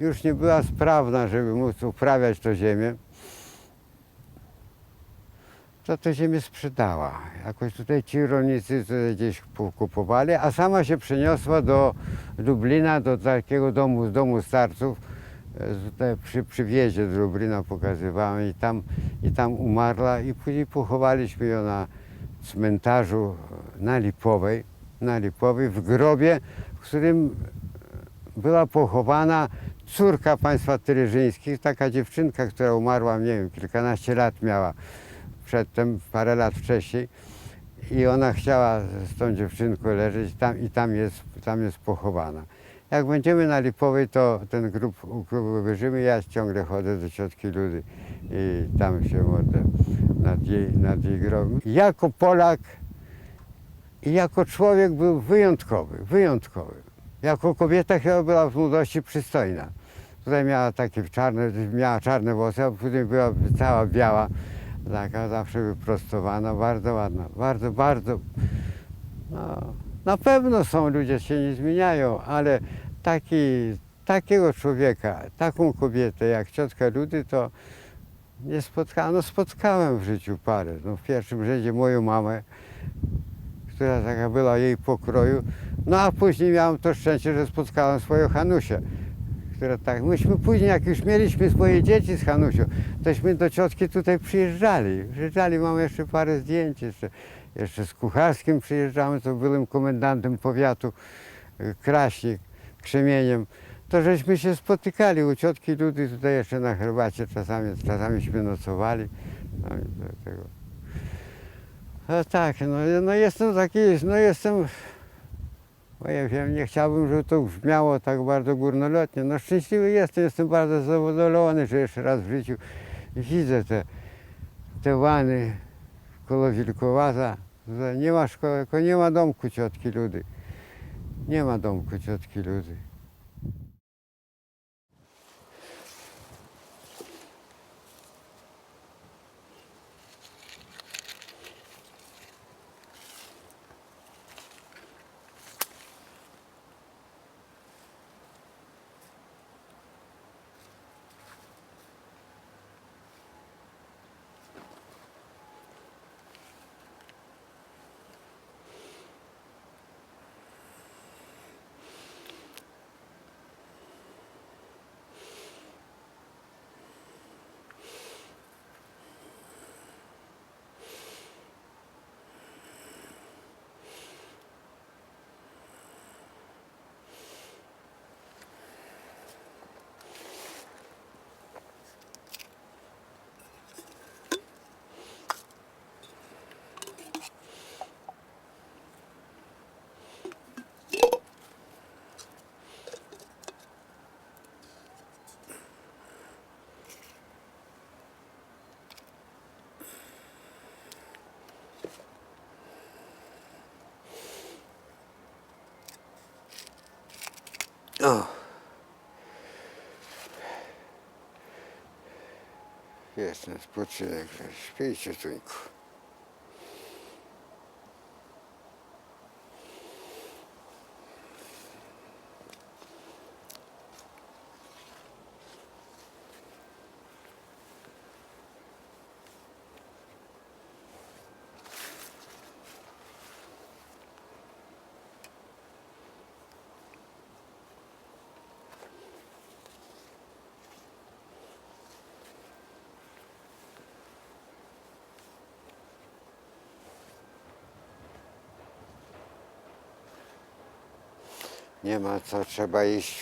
już nie była sprawna, żeby móc uprawiać to ziemię, to tę ziemię sprzedała. Jakoś tutaj ci rolnicy tutaj gdzieś kupowali, a sama się przeniosła do Lublina, do takiego domu, domu starców. E, Tutaj przy, przy wjeździe do Lublina pokazywałem i tam, i tam umarła i później pochowaliśmy ją na cmentarzu na Lipowej, na Lipowej w grobie, w którym była pochowana córka państwa Tereżyńskich, taka dziewczynka, która umarła, nie wiem, kilkanaście lat miała przedtem, parę lat wcześniej. I ona chciała z tą dziewczynką leżeć tam, i tam jest, tam jest pochowana. Jak będziemy na Lipowej, to ten grób, grób wyżymy, ja ciągle chodzę do ciotki Ludy i tam się modlę nad jej, nad jej grobem. Jako Polak i jako człowiek był wyjątkowy, wyjątkowy. Jako kobieta chyba była w młodości przystojna. Tutaj miała takie czarne, miała czarne włosy, a później była cała biała, taka zawsze wyprostowana, bardzo ładna, bardzo, bardzo. No, na pewno są ludzie się nie zmieniają, ale taki, takiego człowieka, taką kobietę jak ciotka Ludy, to nie spotkałem. No spotkałem w życiu parę. No, w pierwszym rzędzie moją mamę, która taka była jej pokroju. No a później miałem to szczęście, że spotkałem swoją Hanusię, która tak, myśmy później, jak już mieliśmy swoje dzieci z Hanusią, tośmy do ciotki tutaj przyjeżdżali. Przyjeżdżali, mam jeszcze parę zdjęć, jeszcze, jeszcze z Kucharskim przyjeżdżamy, to byłem komendantem powiatu y, Kraśnik, Krzemieniem. To żeśmy się spotykali u ciotki Ludy tutaj jeszcze na herbacie, czasami, czasamiśmy nocowali. No, tego. No tak, no, no jestem taki, no jestem, bo ja wiem, nie chciałbym, żeby to brzmiało tak bardzo górnolotnie. No szczęśliwy jestem, jestem bardzo zadowolony, że jeszcze raz w życiu widzę te, te łany koło Wilkowaza. Nie ma szkoły, nie ma domku ciotki Ludy. Nie ma domku ciotki Ludy. Jest ten spoczynek, śpijcie tuńku. Nie ma co, trzeba iść